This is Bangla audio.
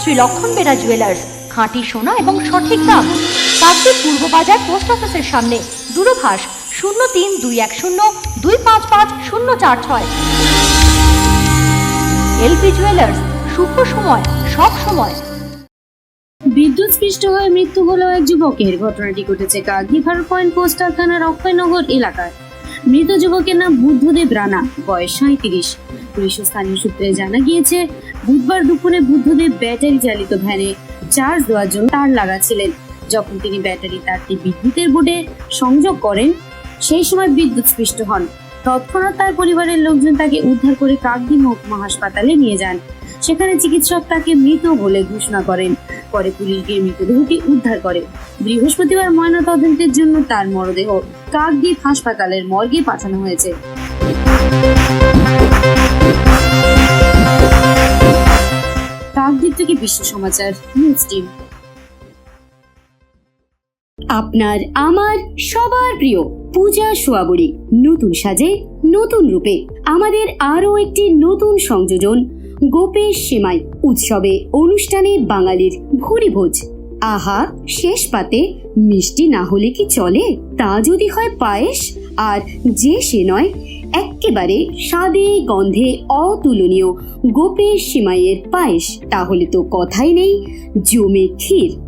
শ্রী লক্ষণ বেরা জুয়েলার্স খাঁটি সোনা এবং সঠিক দাম। কাকদ্বীপ পূর্ব বাজার পোস্ট অফিসের সামনে, দূরভাষ শূন্য তিন দুই এক শূন্য দুই পাঁচ পাঁচ শূন্য চার ছয়। এলপি জুয়েলার্স শুভ সময়, সব সময়। বিদ্যুৎ স্পৃষ্ট হয়ে মৃত্যু হলো এক যুবকের। ঘটনাটি ঘটেছে কাকদ্বীপ পয়েন্ট পোস্টার থানার অক্ষয়নগর এলাকায়। মৃত যুবকের নাম বুদ্ধদেব রানা, বয়স সাঁত্রিশ পুলিশ ও স্থানীয় সূত্রে জানা গিয়েছে, বুধবার দুপুরে বুদ্ধদেব ব্যাটারি চালিত ভ্যানে চার্জ দেওয়ার জন্য তার লাগাচ্ছিলেন। যখন তিনি ব্যাটারি তারটি বিদ্যুতের বোর্ডে সংযোগ করেন, সেই সময় বিদ্যুৎ স্পৃষ্ট হন। তৎক্ষণাৎ তার পরিবারের লোকজন তাকে উদ্ধার করে কাকদ্বীপ মহকুমা হাসপাতালে নিয়ে যান। সেখানে চিকিৎসক তাকে মৃত বলে ঘোষণা করেন। পরে পুলিশ গিয়ে মৃতদেহটি উদ্ধার করে। বৃহস্পতিবার ময়নাতদন্তের জন্য তার মরদেহ কাকদ্বীপ হাসপাতালের মর্গে পাঠানো হয়েছে। থেকে বিশ্ব সমাচার, নিউজ টিম। আপনার, আমার, সবার প্রিয় পূজা সোয়াবুড়ি নতুন সাজে, নতুন রূপে। আমাদের আরও একটি নতুন সংযোজন, গোপেশ সেমাই উৎসবে অনুষ্ঠানে বাঙালির ভুরি ভোজ আহা, শেষ পাতে মিষ্টি না হলে কি চলে? তা যদি হয় পায়েস, আর যে সে নয় এক্কেবারে স্বাদে গন্ধে অতুলনীয় গোপের সিমাইয়ের পায়েস। তাহলে তো কথাই নেই জমে ক্ষীর।